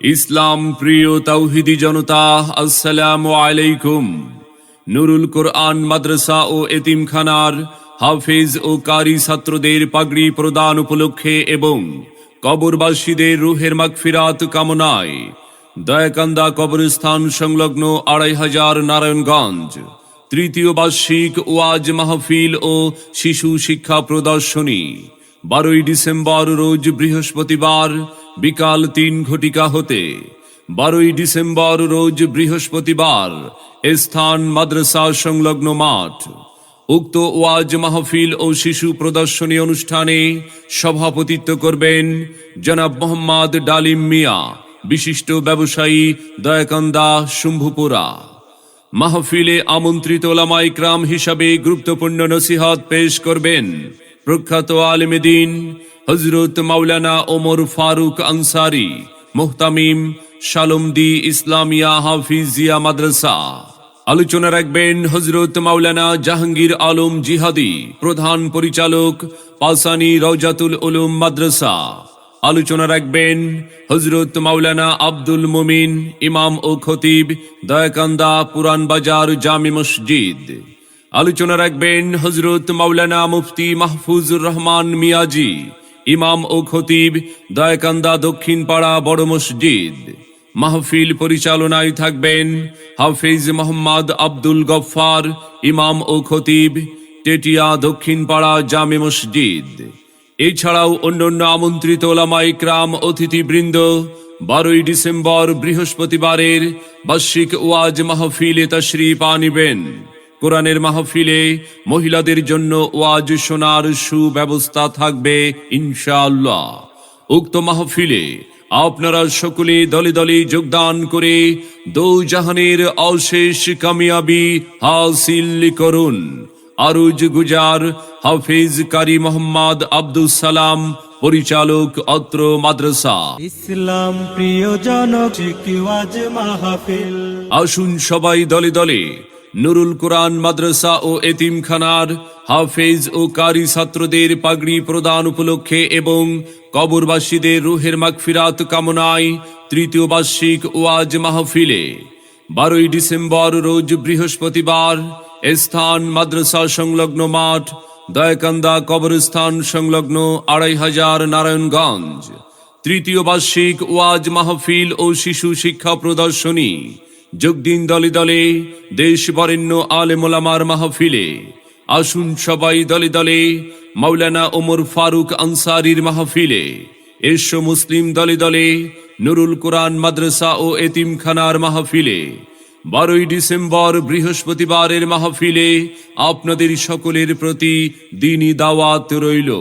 ইসলাম প্রিয় তাওহিদি জনতা, আসসালামু আলাইকুম। নুরুল কোরআন মাদ্রাসা ও এতিমখানার হাফেজ ও কারি ছাত্রদের পাগড়ি প্রদান উপলক্ষে এবং কবরবাসীদের রুহের মাগফিরাত কামনায় দয়াকান্দা কবরস্থান সংলগ্ন আড়াই হাজার নারায়ণগঞ্জ তৃতীয় বার্ষিক ওয়াজ মাহফিল ও শিশু শিক্ষা প্রদর্শনী, বারোই ডিসেম্বর রোজ বৃহস্পতিবার বিকাল তিন ঘটিকা হতে, বারোই ডিসেম্বর রোজ বৃহস্পতিবার স্থান মাদ্রাসা সংলগ্ন মাঠ। উক্ত ওয়াজ মাহফিল ও শিশু প্রদর্শনী অনুষ্ঠানে সভাপতিত্ব করবেন জনাব মোহাম্মদ ডালিম মিয়া, বিশিষ্ট ব্যবসায়ী দয়াকান্দা শুম্ভুপুরা। মাহফিলে আমন্ত্রিত ওলামা ইকরাম হিসাবে গুরুত্বপূর্ণ নসিহত পেশ করবেন প্রখ্যাত আলমেদিন হজরত মাওলানা ওমর ফারুক আনসারি, মুহতামিম শালমদি ইসলামিয়া হাফিজিয়া মাদ্রাসা। আলোচনা রাখবেন হজরত মাওলানা জাহাঙ্গীর আলম জিহাদি, প্রধান পরিচালক পাসানি রওজাতুল উলুম মাদ্রাসা। আলোচনা রাখবেন হজরত মাওলানা আব্দুল মুমিন, ইমাম ও খতিব দয়াকান্দা পুরান বাজার জামি মসজিদ। আলোচনা রাখবেন হজরত মাওলানা মুফতি মাহফুজুর রহমান মিয়াজি, ইমাম ও খতিব, দয়াকান্দা দক্ষিণ পাড়া বড় মসজিদ। মাহফিল পরিচালনায় থাকবেন হাফিজ মোহাম্মদ আব্দুল গফফার, ইমাম ও খতিব টেটিয়া দক্ষিণ পাড়া জামে মসজিদ। এছাড়াও অন্যান্য আমন্ত্রিত ওলামা ইকরাম, অতিথিবৃন্দ, বারোই ডিসেম্বর বৃহস্পতিবারের বার্ষিক ওয়াজ মাহফিলে তশরিফ আনিবেন কোরআনের মাহফিলে মহিলাদের জন্য ওয়াজ শোনার সুব্যবস্থা থাকবে ইনশাআল্লাহ। উক্ত মাহফিলে আপনারা সকলে দলে দলে যোগদান করে দৌজাহানের অশেষ কামিয়াবি হাসিল করুন। আরুজ গুজার হাফিজ কারি মোহাম্মদ আব্দুল সালাম পরিচালক অত্র মাদ্রাসা। ইসলাম প্রিয় জনক আসুন সবাই দলে দলে নুরুল কোরআন মাদ্রাসা ও এতিমখানার হাফেজ ও কারি ছাত্রদের পাগড়ি প্রদান উপলক্ষে এবং কবরবাসীদের রুহের মাগফিরাত কামনায় তৃতীয় বার্ষিক ওয়াজ মাহফিলে বারোই ডিসেম্বর রোজ বৃহস্পতিবার স্থান মাদ্রাসা সংলগ্ন মাঠ দয়াকান্দা কবরস্থান সংলগ্ন আড়াই হাজার নারায়ণগঞ্জ। তৃতীয় বার্ষিক ওয়াজ মাহফিল ও শিশু শিক্ষা প্রদর্শনী যোগদিন দলে দলে, দেশ বরেণ্য আলেমোলামার মাহফিলে। আসুন সবাই দলে দলে, মাওলানা ওমর ফারুক আনসারির মাহফিলে। এসো মুসলিম দলে দলে, নুরুল কোরআন মাদ্রাসা ও এতিমখানার মাহফিলে। বারোই ডিসেম্বর বৃহস্পতিবারের মাহফিলে আপনাদের সকলের প্রতি দিনই দাওয়াত রইল।